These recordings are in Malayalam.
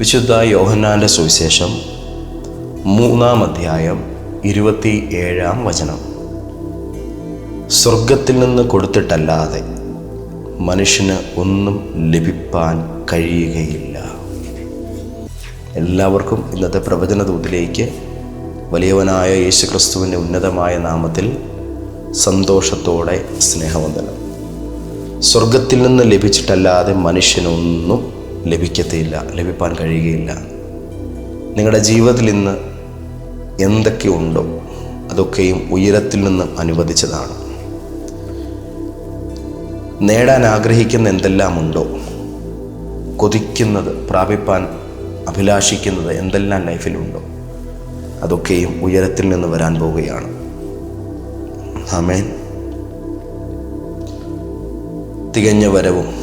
വിശുദ്ധ യോഹന്നാന്റെ സുവിശേഷം മൂന്നാം അധ്യായം ഇരുപത്തി ഏഴാം വചനം. സ്വർഗത്തിൽ നിന്ന് കൊടുത്തിട്ടല്ലാതെ മനുഷ്യന് ഒന്നും ലഭിപ്പാൻ കഴിയുകയില്ല. എല്ലാവർക്കും ഇന്നത്തെ പ്രവചന ദൂതിലേക്ക് വലിയവനായ യേശുക്രിസ്തുവിന്റെ ഉന്നതമായ നാമത്തിൽ സന്തോഷത്തോടെ സ്നേഹവന്ദനം. സ്വർഗത്തിൽ നിന്ന് ലഭിച്ചിട്ടല്ലാതെ മനുഷ്യനൊന്നും ലഭിക്കത്തില്ല ലഭിപ്പാൻ കഴിയുകയില്ല. നിങ്ങളുടെ ജീവിതത്തിൽ ഇന്ന് എന്തൊക്കെ ഉണ്ടോ അതൊക്കെയും ഉയരത്തിൽ നിന്ന് അനുവദിച്ചതാണ്. നേടാൻ ആഗ്രഹിക്കുന്ന എന്തെല്ലാം ഉണ്ടോ കൊതിക്കുന്നത് പ്രാപിപ്പാൻ അഭിലാഷിക്കുന്നത് എന്തെല്ലാം ലൈഫിലുണ്ടോ അതൊക്കെയും ഉയരത്തിൽ നിന്ന് വരാൻ പോവുകയാണ്. ആമേൻ. തികഞ്ഞ വരവും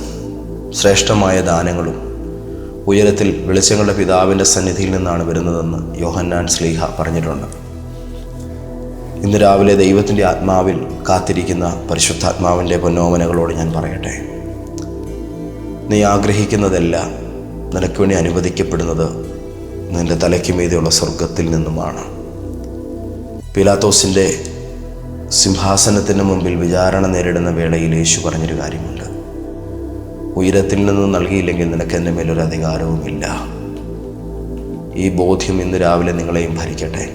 ശ്രേഷ്ഠമായ ദാനങ്ങളും ഉയരത്തിൽ വെളിച്ചങ്ങളുടെ പിതാവിന്റെ സന്നിധിയിൽ നിന്നാണ് വരുന്നതെന്ന് യോഹന്നാൻ സ്ലീഹ പറഞ്ഞിട്ടുണ്ട്. ഇന്ന് രാവിലെ ദൈവത്തിന്റെ ആത്മാവിൽ കാത്തിരിക്കുന്ന പരിശുദ്ധാത്മാവിന്റെ പൊന്നോമനകളോട് ഞാൻ പറയട്ടെ. നീ ആഗ്രഹിക്കുന്നതെല്ലാം നിനക്ക് വേണ്ടി അനുവദിക്കപ്പെടുന്നത് നിന്റെ തലയ്ക്ക് മീതെയുള്ള സ്വർഗത്തിൽ നിന്നുമാണ്. പിലാത്തോസിന്റെ സിംഹാസനത്തിന് മുമ്പിൽ വിചാരണ നേരിടുന്ന വേളയിൽ യേശു പറഞ്ഞൊരു കാര്യമുണ്ട്. ഉയരത്തിൽ നിന്ന് നൽകിയില്ലെങ്കിൽ നിനക്ക് എന്റെ മേലൊരു അധികാരവുമില്ല ഈ ബോധ്യം ഇന്ന് രാവിലെ നിങ്ങളെയും ഭരിക്കട്ടെ.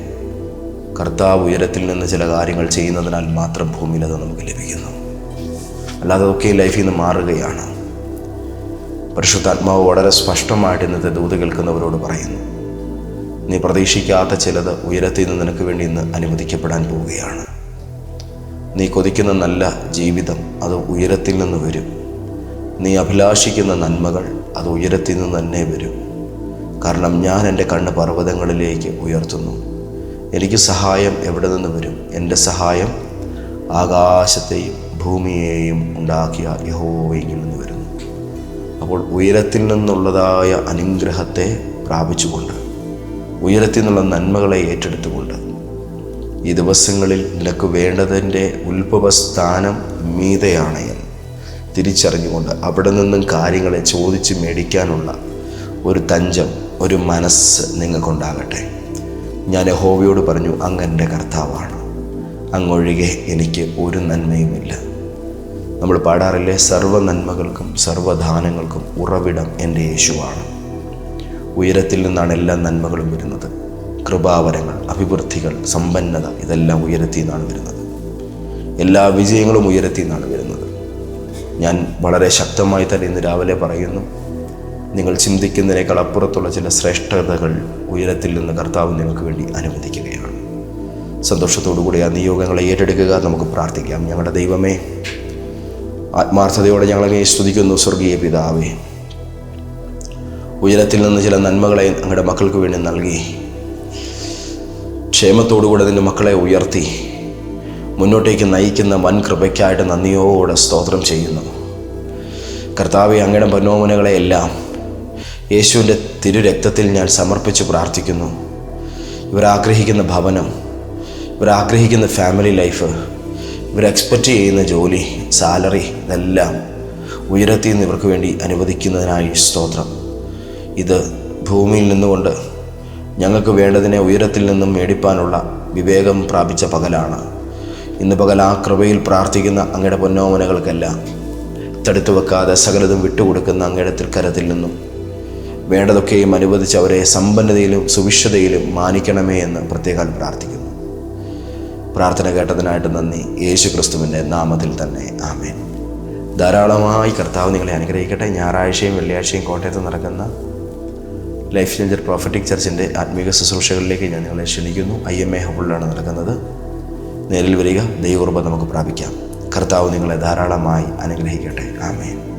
കർത്താവ് ഉയരത്തിൽ നിന്ന് ചില കാര്യങ്ങൾ ചെയ്യുന്നതിനാൽ മാത്രം ഭൂമിയിൽ അത് നമുക്ക് ലഭിക്കുന്നു. അല്ലാതെ ഒക്കെ ലൈഫിൽ നിന്ന് മാറുകയാണ്. പരിശുദ്ധാത്മാവ് വളരെ സ്പഷ്ടമായിട്ട് ഇന്നത്തെ ദൂത് കേൾക്കുന്നവരോട് പറയുന്നു നീ പ്രതീക്ഷിക്കാത്ത ചിലത് ഉയരത്തിൽ നിന്ന് നിനക്ക് വേണ്ടി ഇന്ന് അനുവദിക്കപ്പെടാൻ പോവുകയാണ്. നീ കൊതിക്കുന്ന നല്ല ജീവിതം അത് ഉയരത്തിൽ നിന്ന് വരും. നീ അഭിലാഷിക്കുന്ന നന്മകൾ അത് ഉയരത്തിൽ നിന്ന് തന്നെ വരും. കാരണം ഞാൻ എന്റെ കണ്ണ് പർവതങ്ങളിലേക്ക് ഉയർത്തുന്നു. എനിക്ക് സഹായം എവിടെ നിന്ന് വരും? എന്റെ സഹായം ആകാശത്തെയും ഭൂമിയെയും ഉണ്ടാക്കിയ യഹോവയിൽ നിന്ന് വരുന്നു. അപ്പോൾ ഉയരത്തിൽ നിന്നുള്ളതായ അനുഗ്രഹത്തെ പ്രാപിച്ചുകൊണ്ട് ഉയരത്തിൽ നിന്നുള്ള നന്മകളെ ഏറ്റെടുത്തുകൊണ്ട് ഈ ദിവസങ്ങളിൽ നിനക്ക് വേണ്ടതിന്റെ ഉത്ഭവസ്ഥാനം മീതയാണ് എന്ന്. തിരിച്ചറിഞ്ഞുകൊണ്ട് അവിടെ നിന്നും കാര്യങ്ങളെ ചോദിച്ച് മേടിക്കാനുള്ള ഒരു തഞ്ചം ഒരു മനസ്സ് നിങ്ങൾക്കുണ്ടാകട്ടെ. ഞാൻ യഹോവയോട് പറഞ്ഞു അങ്ങ് എന്റെ കർത്താവാണ്. അങ്ങൊഴികെ എനിക്ക് ഒരു നന്മയുമില്ല. നമ്മൾ പാടാറില്ലേ? സർവ നന്മകൾക്കും സർവദാനങ്ങൾക്കും ഉറവിടം എന്റെ യേശുവാണ്. ഉയരത്തിൽ നിന്നാണ് എല്ലാ നന്മകളും വരുന്നത്. കൃപാവരങ്ങൾ അഭിവൃദ്ധികൾ സമ്പന്നത ഇതെല്ലാം ഉയരത്തിൽ നിന്നാണ് വരുന്നത്. എല്ലാ വിജയങ്ങളും ഉയരത്തിൽ നിന്നാണ് വരുന്നത്. ഞാൻ വളരെ ശക്തമായി തന്നെ ഇന്ന് രാവിലെ പറയുന്നു നിങ്ങൾ ചിന്തിക്കുന്നതിനേക്കാൾ അപ്പുറത്തുള്ള ചില ശ്രേഷ്ഠതകൾ ഉയരത്തിൽ നിന്ന് കർത്താവ് നിങ്ങൾക്ക് വേണ്ടി അനുവദിക്കുകയാണ്. സന്തോഷത്തോടുകൂടി ആ നിയോഗങ്ങളെ ഏറ്റെടുക്കുക നമുക്ക് പ്രാർത്ഥിക്കാം. ഞങ്ങളുടെ ദൈവമേ ആത്മാർത്ഥതയോടെ ഞങ്ങളെ സ്തുതിക്കുന്നു സ്വർഗീയ പിതാവേ. ഉയരത്തിൽ നിന്ന് ചില നന്മകളെ ഞങ്ങളുടെ മക്കൾക്ക് വേണ്ടി നൽകി. ക്ഷേമത്തോടുകൂടെ നിന്റെ മക്കളെ ഉയർത്തി. മുന്നോട്ടേക്ക് നയിക്കുന്ന വൻ കൃപയ്ക്കായിട്ട് നന്ദിയോടെ സ്തോത്രം ചെയ്യുന്നു. കർത്താവ് അങ്ങയുടെ പൊന്നോമനകളെയെല്ലാം യേശുവിന്റെ തിരുരക്തത്തിൽ ഞാൻ സമർപ്പിച്ച് പ്രാർത്ഥിക്കുന്നു. ഇവരാഗ്രഹിക്കുന്ന ഭവനം ഇവരാഗ്രഹിക്കുന്ന ഫാമിലി ലൈഫ് ഇവർ എക്സ്പെക്റ്റ് ചെയ്യുന്ന ജോലി സാലറി ഇതെല്ലാം ഉയരത്തിൽ നിന്ന് ഇവർക്ക് വേണ്ടി അനുവദിക്കുന്നതിനായി സ്തോത്രം. ഇത് ഭൂമിയിൽ നിന്നുകൊണ്ട് ഞങ്ങൾക്ക് വേണ്ടതിനെ ഉയരത്തിൽ നിന്നും മേടിപ്പാനുള്ള വിവേകം പ്രാപിച്ച പകലാണ്. ഇന്ന് പകൽ ആ കൃപയിൽ പ്രാർത്ഥിക്കുന്ന അങ്ങയുടെ പൊന്നോമനകൾക്കല്ല തടുത്തു വെക്കാതെ സകലതും വിട്ടുകൊടുക്കുന്ന അങ്ങയുടെ തൃക്കരത്തിൽ നിന്നും വേണ്ടതൊക്കെയും അനുവദിച്ച് അവരെ സമ്പന്നതയിലും സുവിശ്വതയിലും മാനിക്കണമേ എന്ന് പ്രത്യേകം പ്രാർത്ഥിക്കുന്നു. പ്രാർത്ഥന കേട്ടതിനായിട്ട് നന്ദി. യേശു ക്രിസ്തുവിന്റെ നാമത്തിൽ തന്നെ ആമേൻ. ധാരാളമായി കർത്താവ് നിങ്ങളെ അനുഗ്രഹിക്കട്ടെ. ഞായറാഴ്ചയും വെള്ളിയാഴ്ചയും കോട്ടയത്ത് നടക്കുന്ന ലൈഫ് ചേഞ്ചർ പ്രോഫറ്റിക് ചർച്ചിന്റെ ആത്മീക ശുശ്രൂഷകളിലേക്ക് ഞാൻ നിങ്ങളെ ക്ഷണിക്കുന്നു. ഐ എം എ ഹബിളിലാണ് നടക്കുന്നത്. നേരിൽ വരിക ദൈവകൃപ നമുക്ക് പ്രാപിക്കാം. കർത്താവ് നിങ്ങളെ ധാരാളമായി അനുഗ്രഹിക്കട്ടെ. ആമേൻ.